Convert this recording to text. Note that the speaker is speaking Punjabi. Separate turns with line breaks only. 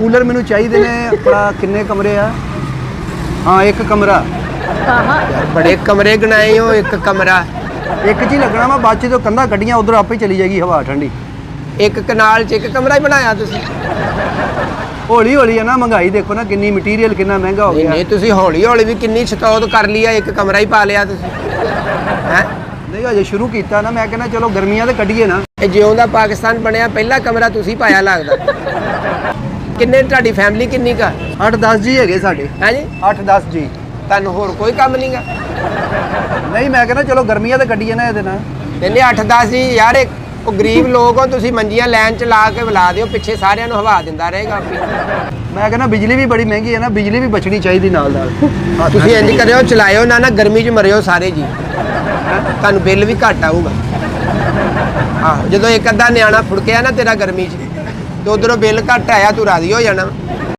ਕੂਲਰ ਮੈਨੂੰ ਚਾਹੀਦੇ ਨੇ ਆਪਣਾ ਕਿੰਨੇ ਕਮਰੇ ਆ? ਹਾਂ ਇੱਕ ਕਮਰਾ।
ਯਾਰ ਬੜੇ ਕਮਰੇ ਗਣਾਏ ਹੋ ਇੱਕ ਕਮਰਾ।
ਇੱਕ 'ਚ ਹੀ ਲੱਗਣਾ ਵਾ ਬਾਅਦ 'ਚ ਜਦੋਂ ਕੰਧਾਂ ਕੱਢੀਆਂ ਉਧਰ ਆਪੇ ਚਲੀ ਜਾਏਗੀ ਹਵਾ ਠੰਡੀ।
ਇੱਕ ਕਨਾਲ 'ਚ ਇੱਕ ਕਮਰਾ ਹੀ ਬਣਾਇਆ ਤੁਸੀਂ?
ਹੌਲੀ ਹੌਲੀ ਆ ਨਾ ਮਹਿੰਗਾਈ ਦੇਖੋ ਨਾ ਕਿੰਨੀ ਮਟੀਰੀਅਲ ਕਿੰਨਾ ਮਹਿੰਗਾ ਹੋ
ਨਹੀਂ
ਗਿਆ।
ਨਹੀਂ ਤੁਸੀਂ ਹੌਲੀ ਹੌਲੀ ਵੀ ਕਿੰਨੀ ਛਤੌਤ ਕਰ ਲਈ ਆ ਇੱਕ ਕਮਰਾ ਹੀ ਪਾ ਲਿਆ ਤੁਸੀਂ। ਹੈ?
ਨਹੀਂ ਅਜੇ ਸ਼ੁਰੂ ਕੀਤਾ ਨਾ ਮੈਂ ਕਹਿੰਦਾ ਚਲੋ ਗਰਮੀਆਂ ਤੇ ਕੱਢੀਏ ਨਾ।
ਇਹ ਜਿਉਂ ਦਾ ਪਾਕਿਸਤਾਨ ਬਣਿਆ ਪਹਿਲਾ ਕਮਰਾ ਤੁਸੀਂ ਪਾਇਆ ਲੱਗਦਾ। ਕਿੰਨੇ ਤੁਹਾਡੀ ਫੈਮਿਲੀ ਕਿੰਨੀ ਕਾ
8-10 ਜੀ ਹੈਗੇ ਸਾਡੇ।
ਹੈ ਜੀ
8-10 ਜੀ।
ਤੁਹਾਨੂੰ ਹੋਰ ਕੋਈ ਕੰਮ ਨਹੀਂਗਾ
ਨਹੀਂ ਮੈਂ ਕਹਿੰਦਾ ਚਲੋ ਗਰਮੀਆਂ ਤੇ ਕੱਢੀਏ ਨਾ ਇਹਦੇ ਨਾਲ।
ਕਹਿੰਦੇ 8-10 ਜੀ ਯਾਰ ਇੱਕ ਉਹ ਗਰੀਬ ਲੋਕ ਹੋ ਤੁਸੀਂ ਮੰਜੀਆਂ ਲਾਈਨ ਚ ਲਾ ਕੇ ਬੁਲਾ ਦਿਓ ਪਿੱਛੇ ਸਾਰਿਆਂ ਨੂੰ ਹਵਾ ਦਿੰਦਾ ਰਹੇਗਾ ਆਪੇ।
ਮੈਂ ਕਹਿੰਦਾ ਬਿਜਲੀ ਵੀ ਬੜੀ ਮਹਿੰਗੀ ਹੈ ਨਾ ਬਿਜਲੀ ਵੀ ਬਚਣੀ ਚਾਹੀਦੀ ਨਾਲ ਨਾਲ।
ਤੁਸੀਂ ਇੰਜ ਕਰਿਓ ਚਲਾਇਓ ਨਾ ਨਾ ਗਰਮੀ 'ਚ ਮਰਿਓ ਸਾਰੇ ਜੀ। ਤੁਹਾਨੂੰ ਬਿੱਲ ਵੀ ਘੱਟ ਆਊਗਾ। ਆਹ ਜਦੋਂ ਇੱਕ ਅੱਧਾ ਨਿਆਣਾ ਫੁੜਕਿਆ ਨਾ ਤੇਰਾ ਗਰਮੀ 'ਚ। ਤੇ ਉਧਰੋਂ ਬਿੱਲ ਘੱਟ ਆਇਆ ਤੂੰ ਰਾਜ਼ੀ ਹੋ ਜਾਣਾ।